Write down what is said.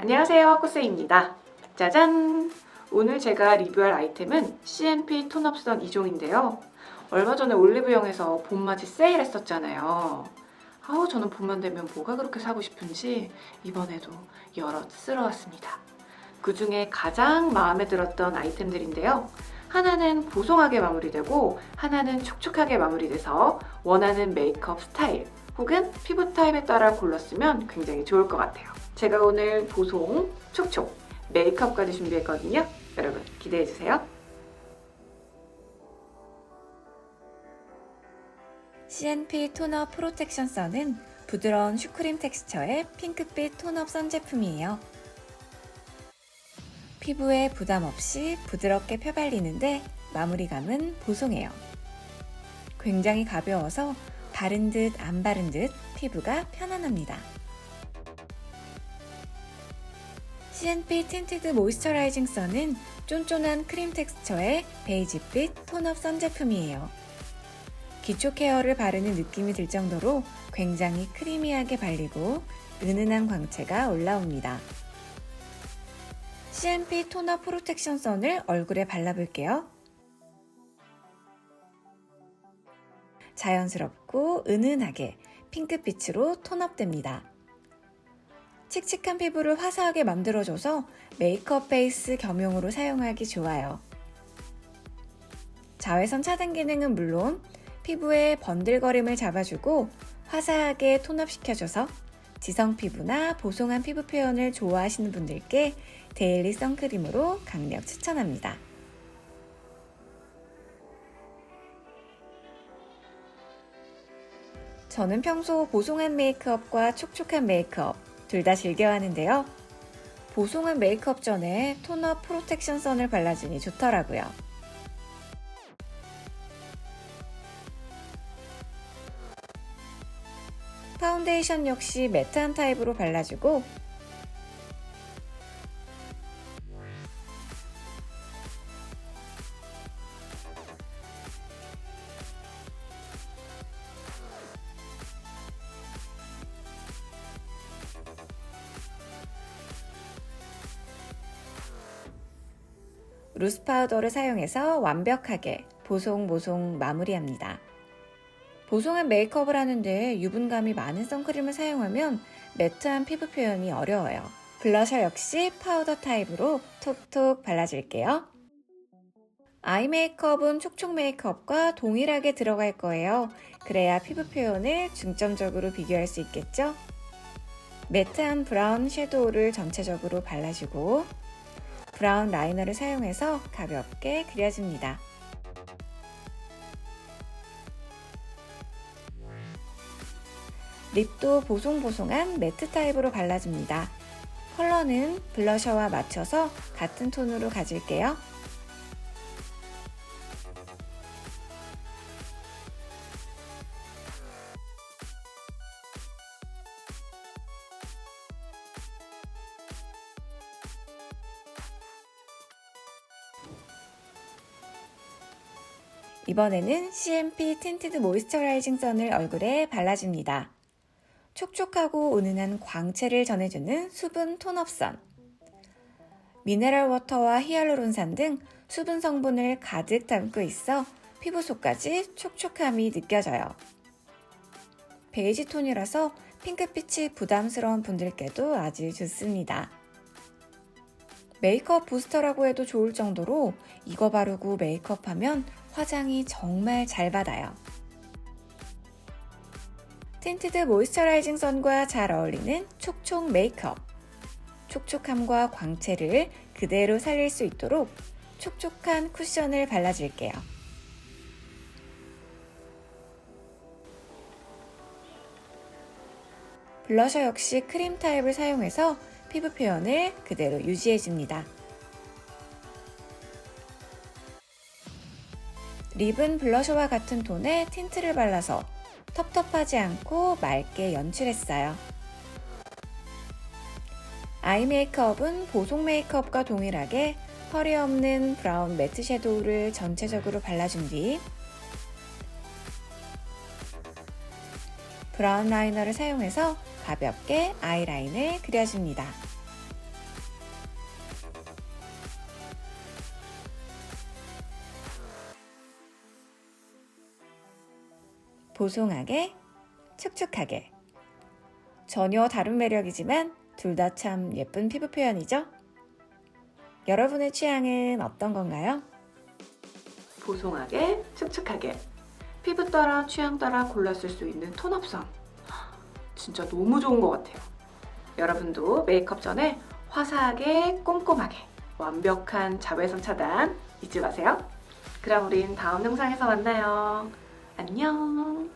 안녕하세요 하쿠스입니다. 짜잔! 오늘 제가 리뷰할 아이템은 CNP 톤업선 2종인데요. 얼마 전에 올리브영에서 봄맞이 세일했었잖아요. 아우 저는 봄만 되면 뭐가 그렇게 사고 싶은지 이번에도 여럿 쓸어왔습니다. 그 중에 가장 마음에 들었던 아이템들인데요 하나는 보송하게 마무리되고 하나는 촉촉하게 마무리돼서 원하는 메이크업 스타일 혹은 피부 타입에 따라 골랐으면 굉장히 좋을 것 같아요. 제가 오늘 보송, 촉촉, 메이크업까지 준비했거든요. 여러분 기대해주세요. CNP 토너 프로텍션 선은 부드러운 슈크림 텍스처의 핑크빛 톤업 선 제품이에요. 피부에 부담 없이 부드럽게 펴발리는데 마무리감은 보송해요. 굉장히 가벼워서 바른 듯 안 바른 듯 피부가 편안합니다. CNP 틴티드 모이스처라이징 선은 쫀쫀한 크림 텍스처의 베이지빛 톤업 선 제품이에요. 기초 케어를 바르는 느낌이 들 정도로 굉장히 크리미하게 발리고 은은한 광채가 올라옵니다. CNP 토너 프로텍션 선을 얼굴에 발라볼게요. 자연스럽고 은은하게 핑크빛으로 톤업됩니다. 칙칙한 피부를 화사하게 만들어줘서 메이크업 베이스 겸용으로 사용하기 좋아요. 자외선 차단 기능은 물론 피부의 번들거림을 잡아주고 화사하게 톤업시켜줘서 지성 피부나 보송한 피부 표현을 좋아하시는 분들께 데일리 선크림으로 강력 추천합니다. 저는 평소 보송한 메이크업과 촉촉한 메이크업 둘 다 즐겨 하는데요. 보송한 메이크업 전에 톤업 프로텍션 선을 발라주니 좋더라고요. 파운데이션 역시 매트한 타입으로 발라주고 루스 파우더를 사용해서 완벽하게 보송보송 마무리합니다. 보송한 메이크업을 하는데 유분감이 많은 선크림을 사용하면 매트한 피부 표현이 어려워요. 블러셔 역시 파우더 타입으로 톡톡 발라줄게요. 아이 메이크업은 촉촉 메이크업과 동일하게 들어갈 거예요. 그래야 피부 표현을 중점적으로 비교할 수 있겠죠? 매트한 브라운 섀도우를 전체적으로 발라주고 브라운 라이너를 사용해서 가볍게 그려줍니다. 립도 보송보송한 매트 타입으로 발라줍니다. 컬러는 블러셔와 맞춰서 같은 톤으로 가질게요. 이번에는 CMP 틴티드 모이스처라이징 선을 얼굴에 발라줍니다. 촉촉하고 은은한 광채를 전해주는 수분 톤업선. 미네랄 워터와 히알루론산 등 수분 성분을 가득 담고 있어 피부 속까지 촉촉함이 느껴져요. 베이지 톤이라서 핑크빛이 부담스러운 분들께도 아주 좋습니다. 메이크업 부스터라고 해도 좋을 정도로 이거 바르고 메이크업 하면 화장이 정말 잘 받아요. 틴티드 모이스처라이징 선과 잘 어울리는 촉촉 메이크업. 촉촉함과 광채를 그대로 살릴 수 있도록 촉촉한 쿠션을 발라줄게요. 블러셔 역시 크림 타입을 사용해서 피부 표현을 그대로 유지해줍니다. 립은 블러셔와 같은 톤의 틴트를 발라서 텁텁하지 않고 맑게 연출했어요. 아이 메이크업은 보송 메이크업과 동일하게 펄이 없는 브라운 매트 섀도우를 전체적으로 발라준 뒤 브라운 라이너를 사용해서 가볍게 아이라인을 그려줍니다. 보송하게, 촉촉하게. 전혀 다른 매력이지만 둘 다 참 예쁜 피부 표현이죠? 여러분의 취향은 어떤 건가요? 보송하게, 촉촉하게. 피부 따라 취향 따라 골라 쓸 수 있는 톤업선. 진짜 너무 좋은 것 같아요. 여러분도 메이크업 전에 화사하게, 꼼꼼하게, 완벽한 자외선 차단 잊지 마세요. 그럼 우린 다음 영상에서 만나요. 안녕.